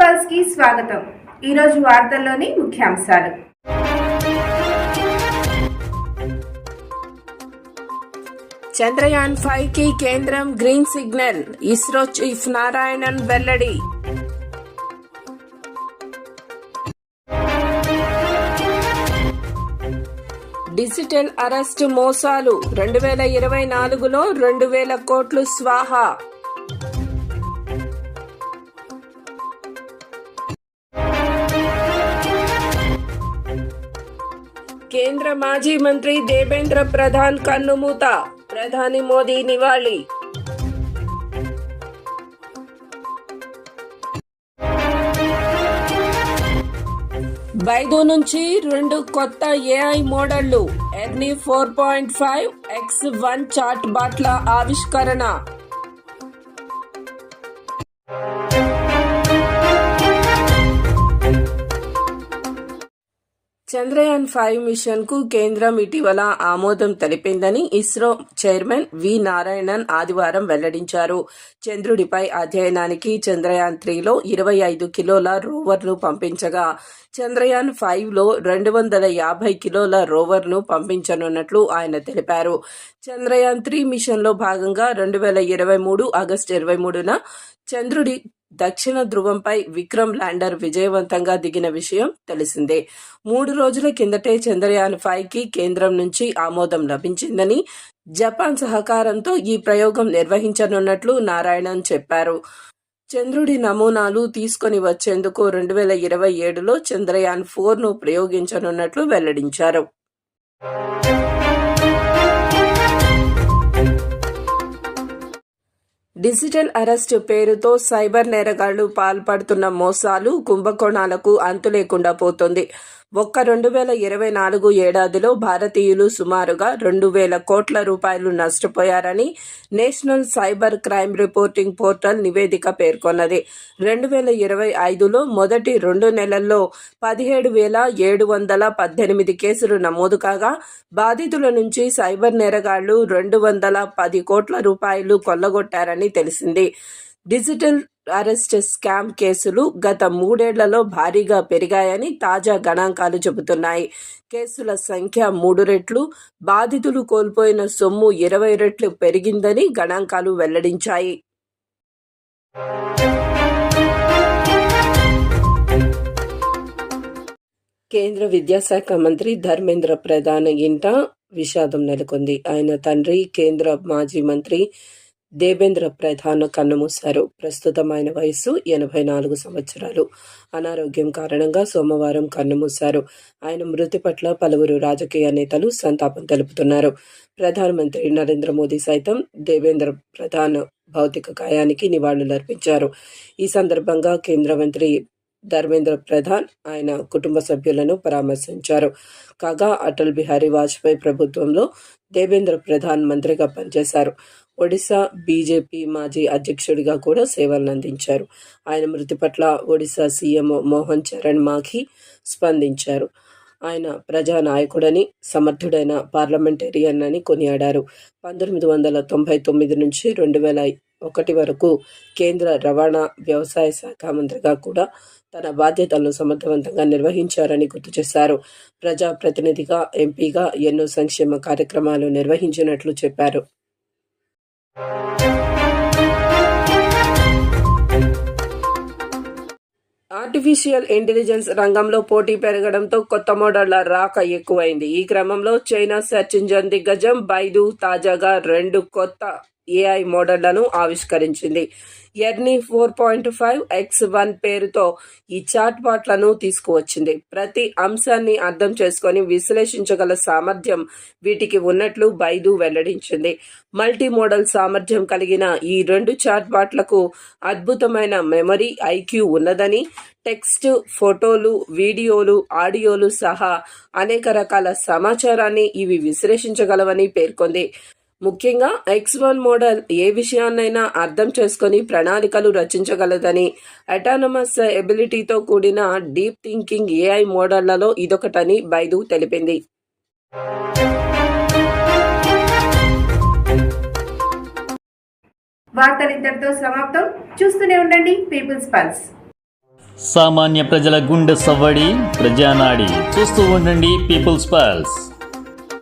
పల్స్కి స్వాగతం. ఈరోజు వార్తల్లోని ముఖ్యాంశాలు. చంద్రయాన్ ఫైవ్కి కేంద్రం green signal. ISRO chief Narayanan వెల్లడి. డిజిటల్ అరెస్ట్ మోసాలు. రెండు వేల ఇరవై నాలుగులో రెండు వేల కోట్లు స్వాహా. కేంద్ర మాజీ మంత్రి దేవేంద్ర ప్రధాన్ కన్నుమూత. ప్రధాని మోదీ నివాళి. బైదు నుంచి రెండు కొత్త AI మోడళ్ళు Ernie four point five X one chat బాట్ల ఆవిష్కరణ. చంద్రయాన్ ఫైవ్ మిషన్కు కేంద్రం ఇటీవల ఆమోదం తెలిపిందని ఇస్రో చైర్మన్ వి నారాయణన్ ఆదివారం వెల్లడించారు. చంద్రుడిపై అధ్యయనానికి చంద్రయాన్ త్రీలో ఇరవై ఐదు కిలోల రోవర్ను పంపించగా చంద్రయాన్ ఫైవ్లో రెండు వందల యాభై కిలోల రోవర్ను పంపించనున్నట్లు ఆయన తెలిపారు. చంద్రయాన్ త్రీ మిషన్లో భాగంగా రెండు వేల ఇరవై మూడు ఆగస్టు ఇరవై మూడున చంద్రుడి దక్షిణ ధ్రువంపై విక్రమ్ ల్యాండర్ విజయవంతంగా దిగిన విషయం తెలిసిందే. మూడు రోజుల కిందటే చంద్రయాన్ ఫైవ్కి కేంద్రం నుంచి ఆమోదం లభించిందని జపాన్ సహకారంతో ఈ ప్రయోగం నిర్వహించనున్నట్లు నారాయణన్ చెప్పారు. చంద్రుడి నమూనాలు తీసుకొని వచ్చేందుకు రెండు వేల ఇరవై ఏడులో చంద్రయాన్ ఫోర్ను ప్రయోగించనున్నట్లు వెల్లడించారు. డిజిటల్ అరెస్ట్ పేరుతో సైబర్ నేరగాళ్ళు పాల్పడుతున్న మోసాలు కుంభకోణాలకు అంతు లేకుండా ఒక్క రెండు వేల ఇరవై నాలుగు ఏడాదిలో భారతీయులు సుమారుగా రెండు వేల కోట్ల రూపాయలు నష్టపోయారని national cyber crime reporting portal నివేదిక పేర్కొన్నది. రెండు వేల ఇరవై ఐదులో మొదటి రెండు నెలల్లో పదిహేడు వేల ఏడు వందల పద్దెనిమిది కేసులు నమోదు కాగా బాధితుల నుంచి సైబర్ నేరగాళ్ళు రెండు వందల పది కోట్ల రూపాయలు కొల్లగొట్టారని తెలిసింది. డిజిటల్ అరెస్ట్ స్కామ్ కేసులు గత మూడేళ్ళలో భారీగా పెరిగాయని తాజా గణాంకాలు చెబుతున్నాయి. కేసుల సంఖ్య మూడు రెట్లు బాధితులు కోల్పోయిన సొమ్ము ఇరవై రెట్లు పెరిగిందని గణాంకాలు వెల్లడించాయి. కేంద్ర విద్యాశాఖ మంత్రి ధర్మేంద్ర ప్రధాన్ ఇంట విషాదం నెలకొంది. ఆయన తండ్రి కేంద్ర మాజీ మంత్రి దేవేంద్ర ప్రధాన్ కన్నుమూశారు ప్రస్తుతం ఆయన వయస్సు ఎనభై నాలుగు సంవత్సరాలు. అనారోగ్యం కారణంగా సోమవారం కన్నుమూశారు ఆయన మృతి పట్ల పలువురు రాజకీయ నేతలు సంతాపం తెలుపుతున్నారు. ప్రధానమంత్రి నరేంద్ర మోదీ సైతం దేవేంద్ర ప్రధాన్ భౌతిక కాయానికి నివాళులర్పించారు. ఈ సందర్భంగా కేంద్ర మంత్రి ధర్మేంద్ర ప్రధాన్ ఆయన కుటుంబ సభ్యులను పరామర్శించారు. కాగా అటల్ బిహారీ వాజ్పేయి ప్రభుత్వంలో దేవేంద్ర ప్రధాన్ మంత్రిగా పనిచేశారు. ఒడిశా బీజేపీ మాజీ అధ్యక్షుడిగా కూడా సేవలందించారు ఆయన మృతి పట్ల ఒడిశా సీఎం మోహన్ చరణ్ మాఘీ స్పందించారు. ఆయన ప్రజానాయకుడని సమర్థుడైన పార్లమెంటేరియన్ అని కొనియాడారు. పంతొమ్మిది వందల తొంభై తొమ్మిది నుంచి రెండు వేల ఒకటి వరకు కేంద్ర రవాణా వ్యవసాయ శాఖ మంత్రిగా కూడా తన బాధ్యతలను సమర్థవంతంగా నిర్వహించారని గుర్తు చేశారు. ప్రజాప్రతినిధిగా ఎంపీగా ఎన్నో సంక్షేమ కార్యక్రమాలు నిర్వహించినట్లు చెప్పారు. ఆర్టిఫిషియల్ ఇంటెలిజెన్స్ రంగంలో పోటీ పెరగడంతో కొత్త మోడళ్ళ రాక ఎక్కువైంది. ఈ క్రమంలో చైనా సెర్చ్ ఇంజన్ దిగ్గజం బైదు తాజాగా రెండు కొత్త ఏఐ మోడళ్ళను ఆవిష్కరించింది. Ernie four point five X one పేరుతో ఈ చాట్ బాట్లను తీసుకువచ్చింది. ప్రతి అంశాన్ని అర్థం చేసుకొని విశ్లేషించగల సామర్థ్యం వీటికి ఉన్నట్లు బైదు వెల్లడించింది. మల్టీ మోడల్ సామర్థ్యం కలిగిన ఈ రెండు చాట్ బాట్లకు అద్భుతమైన మెమరీ ఐక్యూ ఉన్నదని టెక్స్ట్ ఫోటోలు వీడియోలు ఆడియోలు సహా అనేక రకాల సమాచారాన్ని ఇవి విశ్లేషించగలవని పేర్కొంది. ముఖ్యంగా ఎక్స్ వన్ మోడల్ ఏ విషయాన్నైనా అర్థం చేసుకొని ప్రణాళికలు రచించగలదని అటానమస్ ఎబిలిటీతో కూడిన డీప్ థింకింగ్ ఏఐ మోడళ్ళలో ఇదొకటని బైదు తెలిపింది. వార్తలు ఇంతటితో సమాప్తం. చూస్తూనే ఉండండి పీపుల్స్ పల్స్ సామాన్య ప్రజల గుండె సవ్వడి ప్రజానాడి. చూస్తూ ఉండండి పీపుల్స్ పల్స్